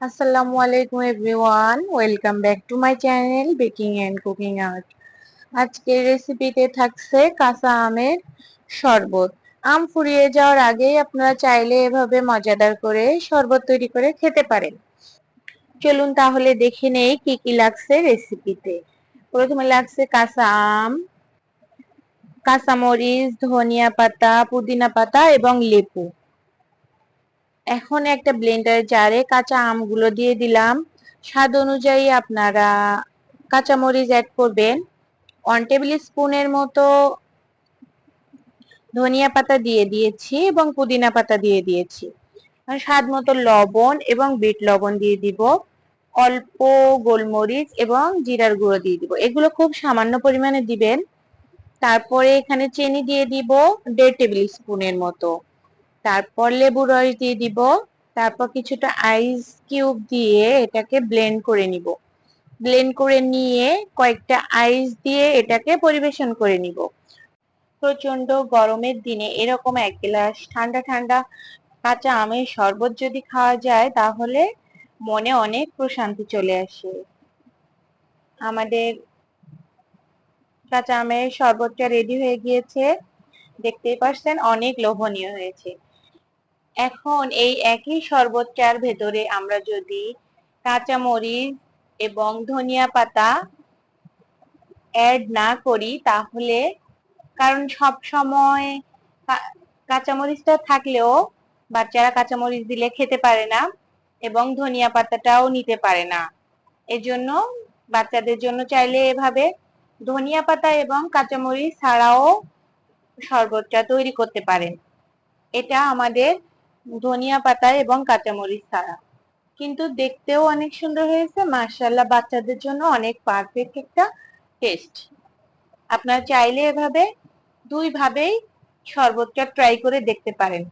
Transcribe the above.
আসসালামু আলাইকুম everyone, welcome back to my channel baking and cooking art আজকের রেসিপিতে থাকছে কাঁচা আমের শরবত। আম ফুরিয়ে যাওয়ার আগেই আপনারা চাইলে এভাবে মজাদার করে শরবত তৈরি করে খেতে পারেন। চলুন তাহলে দেখে নেই কি কি লাগছে রেসিপিতে। প্রথমে লাগছে কাঁচা আম, কাঁচামরিচ, ধনিয়া পাতা, পুদিনা পাতা এবং লেবু। এখন একটা ব্লেন্ডার জারে কাঁচা আমগুলো দিয়ে দিলাম। স্বাদ অনুযায়ী আপনারা কাঁচামরিচ অ্যাড করবেন। ওয়ান টেবিল স্পুনের মতো ধনিয়া পাতা দিয়ে দিয়েছি এবং পুদিনা পাতা দিয়ে দিয়েছি। স্বাদ মতো লবণ এবং বিট লবণ দিয়ে দিব। অল্প গোলমরিচ এবং জিরার গুঁড়ো দিয়ে দিব। এগুলো খুব সামান্য পরিমাণে দিবেন। তারপরে এখানে চিনি দিয়ে দিব দেড় টেবিল স্পুনের মতো। তারপর লেবু রস দিয়ে দিব, তারপর কিছুটা আইস কিউব দিয়ে এটাকে ব্লেন্ড করে নিব। ব্লেন্ড করে নিয়ে কয়েকটা আইস দিয়ে এটাকে পরিবেশন করে নিব। প্রচণ্ড গরমের দিনে এরকম এক গ্লাস ঠান্ডা ঠান্ডা কাঁচা আমের শরবত যদি খাওয়া যায়, তাহলে মনে অনেক প্রশান্তি চলে আসে। আমাদের কাঁচা আমের শরবতটা রেডি হয়ে গিয়েছে। দেখতেই পাচ্ছেন অনেক লোভনীয় হয়েছে। এখন এই একই শরবতটার ভেতরে আমরা যদি কাঁচামরিচ এবং ধনিয়া পাতা অ্যাড না করি, তাহলে কারণ সব সময় কাঁচামরিচটা থাকলেও বাচ্চারা কাঁচামরিচ দিলে খেতে পারে না এবং ধনিয়া পাতাটাও নিতে পারে না। এজন্য বাচ্চাদের জন্য চাইলে এভাবে ধনিয়া পাতা এবং কাঁচামরিচ ছাড়াও শরবতটা তৈরি করতে পারেন। এটা আমাদের ধনিয়া পাতা এবং কাঁচামরিচ ছাড়া। কিন্তু দেখতেও অনেক সুন্দর হয়েছে। মার্শাল্লাহ বাচ্চাদের জন্য অনেক পারফেক্ট একটা টেস্ট আপনারা চাইলে এভাবে দুইভাবেই শরবতটা ট্রাই করে দেখতে পারেন।